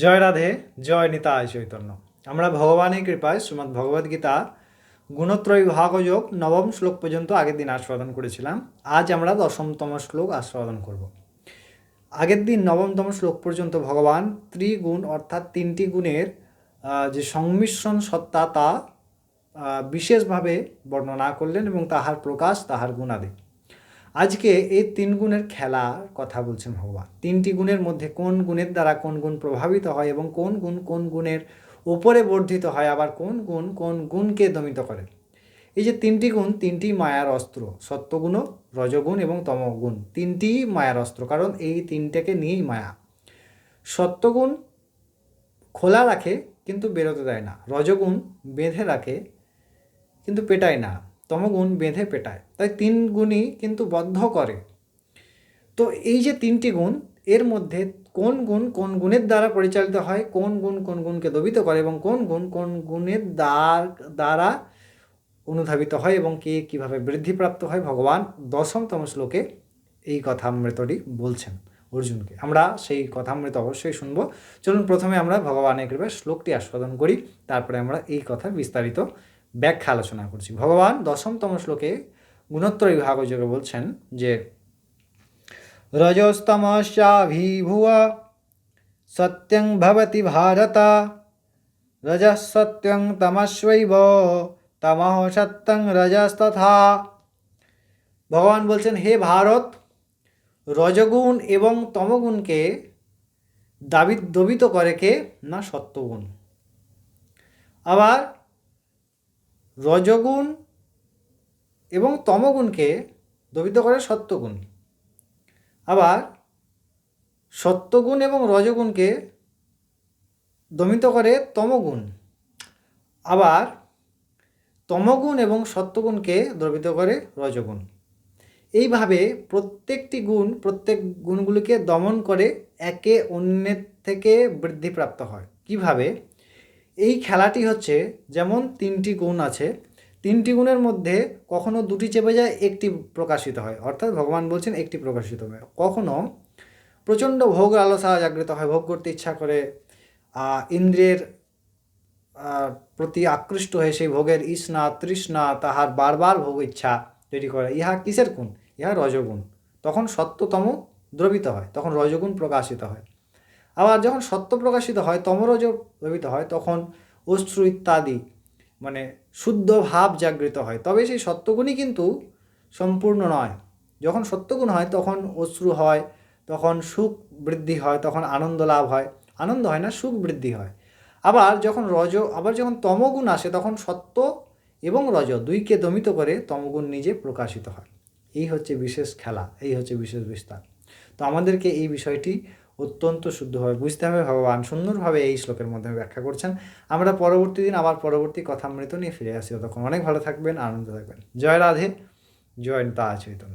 জয় রাধে, জয় নিতায় চৈতন্য। আমরা ভগবানের কৃপায় শ্রীমদ্ ভগবদ গীতা গুণত্রয় ভাগযোগ নবম শ্লোক পর্যন্ত আগের দিন আস্বাদন করেছিলাম। আজ আমরা দশমতম শ্লোক আস্বাদন করব। আগের দিন নবমতম শ্লোক পর্যন্ত ভগবান ত্রিগুণ অর্থাৎ তিনটি গুণের যে সংমিশ্রণ সত্তা তা বিশেষভাবে বর্ণনা করলেন এবং তাহার প্রকাশ তাহার গুণাদি। আজকে এই তিন গুণের খেলার কথা বলছেন ভগবান। তিনটি গুণের মধ্যে কোন গুণের দ্বারা কোন গুণ প্রভাবিত হয় এবং কোন গুণ কোন গুণের ওপরে বর্ধিত হয়, আবার কোন গুণ কোন গুণকে দমিত করে? এই যে তিনটি গুণ, তিনটি মায়ার অস্ত্র সত্যগুণ রজগুণ এবং তমগুণ, তিনটি মায়ার অস্ত্র, কারণ এই তিনটাকে নিয়েই মায়া। সত্যগুণ খোলা রাখে কিন্তু বেরোতে দেয় না, রজগুণ বেঁধে রাখে কিন্তু পেটায় না। তমগুণ বেঁধে পেটায়। তাই তিন গুণই কিন্তু বদ্ধ করে। তো এই যে তিনটি গুণ, এর মধ্যে কোন গুণ কোন গুণের দ্বারা পরিচালিত হয়, কোন গুণ কোন গুণকে দবিত করে এবং কোন গুণ কোন গুণের দ্বার- অনুধাবিত হয় এবং কে কীভাবে বৃদ্ধিপ্রাপ্ত হয়, ভগবান দশমতম শ্লোকে এই কথামৃতটি বলছেন অর্জুনকে। আমরা সেই কথামৃত অবশ্যই শুনব। চলুন প্রথমে আমরা ভগবানের কৃপায় শ্লোকটি আস্বাদন করি, তারপরে আমরা এই কথা বিস্তারিত ব্যাখ্যা আলোচনা করছি। ভগবান দশমতম শ্লোকে গুণোত্তর বিভাগ যোগে বলছেন যে রজস্তমশ্চাভিভুব সত্যং ভবতি ভারত, রজঃ সত্যং তমস্বৈব তমঃ সত্যং রজস্তথা। ভগবান বলছেন, হে ভারত, রজগুণ এবং তমগুণকে দাবি দবিত করে কে? না সত্যগুণ। আবার রজগুণ এবং তমগুণকে দবিত করে সত্যগুণ। আবার সত্যগুণ এবং রজগুণকে দমিত করে তমগুণ। আবার তমগুণ এবং সত্যগুণকে দ্রবিত করে রজগুণ। এইভাবে প্রত্যেকটি গুণ, প্রত্যেক গুণগুলিকে দমন করে একে অন্যের থেকে বৃদ্ধিপ্রাপ্ত হয়। কীভাবে? এই খেলাটি হচ্ছে যেমন তিনটি গুণ আছে তিনটি গুণের মধ্যে কখনো দুটি চেপে যায় একটি প্রকাশিত হয়। অর্থাৎ ভগবান বলছেন একটি প্রকাশিত হয়। কখনো প্রচণ্ড ভোগ লালসা জাগৃত হয় ভোগ করতে ইচ্ছা করে আহ, ইন্দ্রিয়ের প্রতি আকৃষ্ট হয়ে সেই ভোগের ইষ্ণা তৃষ্ণা তাহার বারবার ভোগ ইচ্ছা তৈরি করে ইহা কিসের গুণ? ইহা রজগুণ। তখন সত্যতম দ্রবিত হয় তখন রজগুণ প্রকাশিত হয়। আবার যখন সত্য প্রকাশিত হয় তমরজ দ্রবিত হয়, তখন অশ্রু ইত্যাদি মানে শুদ্ধ ভাব জাগৃত হয়। তবে সেই সত্যগুণই কিন্তু সম্পূর্ণ নয়। যখন সত্যগুণ হয়, তখন অশ্রু হয়, তখন সুখ বৃদ্ধি হয়, তখন আনন্দ লাভ হয়। আনন্দ হয় না, সুখ বৃদ্ধি হয়। আবার যখন রজ, আবার যখন তমগুণ আসে, তখন সত্য এবং রজ দুইকে দমিত করে তমগুণ নিজে প্রকাশিত হয়। এই হচ্ছে বিশেষ খেলা, এই হচ্ছে বিশেষ বিস্তার। তো আমাদেরকে এই বিষয়টি অত্যন্ত শুদ্ধভাবে বুঝতে হবে, ভগবান সুন্দরভাবে এই শ্লোকের মধ্যে ব্যাখ্যা করছেন। আমরা পরবর্তী দিন আবার পরবর্তী কথা মৃত নিয়ে ফিরে আসি। তখন অনেক ভালো থাকবেন, আনন্দ থাকবেন। জয় রাধে, জয় তা চৈতন্য